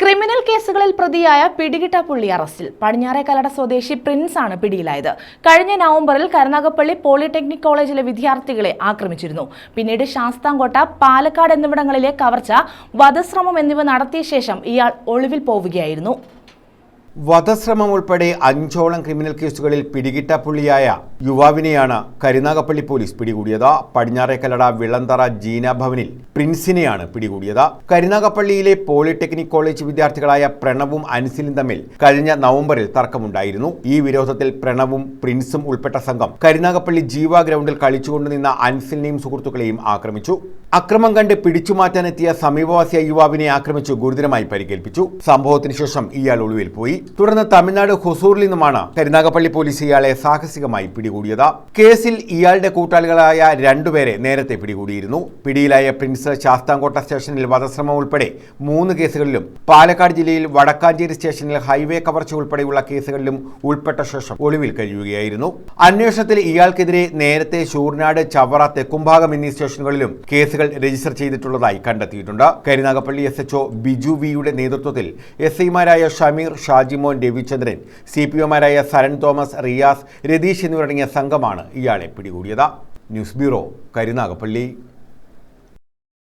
Criminal കേസുകളിൽ പ്രതിയായ പിടികിട്ടാപ്പുള്ളി അറസ്റ്റിൽ. കലട സ്വദേശി പ്രിൻസ് ആണ് പിടിയിലായത്. കഴിഞ്ഞ നവംബറിൽ കരുനാഗപ്പള്ളി പോളിടെക്നിക് കോളേജിലെ വിദ്യാർത്ഥികളെ ആക്രമിച്ചിരുന്നു. പിന്നീട് ശാസ്താംകോട്ട പാലക്കാട് എന്നിവിടങ്ങളിലെ കവർച്ച വധശ്രമം എന്നിവ നടത്തിയ ശേഷം ഇയാൾ ഒളിവിൽ പോവുകയായിരുന്നു. വധശ്രമം ഉൾപ്പെടെ അഞ്ചോളം ക്രിമിനൽ കേസുകളിൽ പിടികിട്ടപ്പുള്ളിയായ യുവാവിനെയാണ് കരുനാഗപ്പള്ളി പോലീസ് പിടികൂടിയത്. പടിഞ്ഞാറേക്കലട വിളന്തറ ജീന ഭവനിൽ പ്രിൻസിനെയാണ് പിടികൂടിയത്. കരുനാഗപ്പള്ളിയിലെ പോളിടെക്നിക് കോളേജ് വിദ്യാർത്ഥികളായ പ്രണവും അൻസിലും തമ്മിൽ കഴിഞ്ഞ നവംബറിൽ തർക്കമുണ്ടായിരുന്നു. ഈ വിരോധത്തിൽ പ്രണവും പ്രിൻസും ഉൾപ്പെട്ട സംഘം കരുനാഗപ്പള്ളി ജീവ ഗ്രൗണ്ടിൽ കളിച്ചുകൊണ്ട് നിന്ന അൻസിലിനെയും സുഹൃത്തുക്കളെയും ആക്രമിച്ചു. അക്രമം കണ്ട് പിടിച്ചുമാറ്റാനെത്തിയ സമീപവാസിയ യുവാവിനെ ആക്രമിച്ചു ഗുരുതരമായി പരിക്കേൽപ്പിച്ചു. സംഭവത്തിന് ശേഷം ഇയാൾ ഒളിവിൽ പോയി. തുടർന്ന് തമിഴ്നാട് ഹൊസൂറിൽ നിന്നുമാണ് കരുനാഗപ്പള്ളി പോലീസ് ഇയാളെ സാഹസികമായി പിടികൂടിയത്. കേസിൽ ഇയാളുടെ കൂട്ടാളികളായ രണ്ടുപേരെ നേരത്തെ പിടികൂടിയിരുന്നു. പിടിയിലായ പ്രിൻസ് ശാസ്താംകോട്ട സ്റ്റേഷനിൽ വധശ്രമം ഉൾപ്പെടെ മൂന്ന് കേസുകളിലും പാലക്കാട് ജില്ലയിൽ വടക്കാഞ്ചേരി സ്റ്റേഷനിൽ ഹൈവേ കവർച്ച ഉൾപ്പെടെയുള്ള കേസുകളിലും ഉൾപ്പെട്ട ശേഷം ഒളിവിൽ കഴിയുകയായിരുന്നു. അന്വേഷണത്തിൽ ഇയാൾക്കെതിരെ നേരത്തെ ശൂർനാട് ചവറ തെക്കുംഭാഗം എന്നീ സ്റ്റേഷനുകളിലും കേസുകൾ രജിസ്റ്റർ ചെയ്തിട്ടുള്ളതായി കണ്ടെത്തിയിട്ടുണ്ട്. കരുനാഗപ്പള്ളി എസ് എച്ച്ഒ ബിജു വിയുടെ നേതൃത്വത്തിൽ എസ് ഐമാരായ ഷമീർ ഷാജിമോൻ രവിചന്ദ്രൻ സി പി ഒമാരായ സരൺ തോമസ് റിയാസ് രതീഷ് എന്നിവരടങ്ങിയ സംഘമാണ് ഇയാളെ പിടികൂടിയത്. News bureau Karunagappally.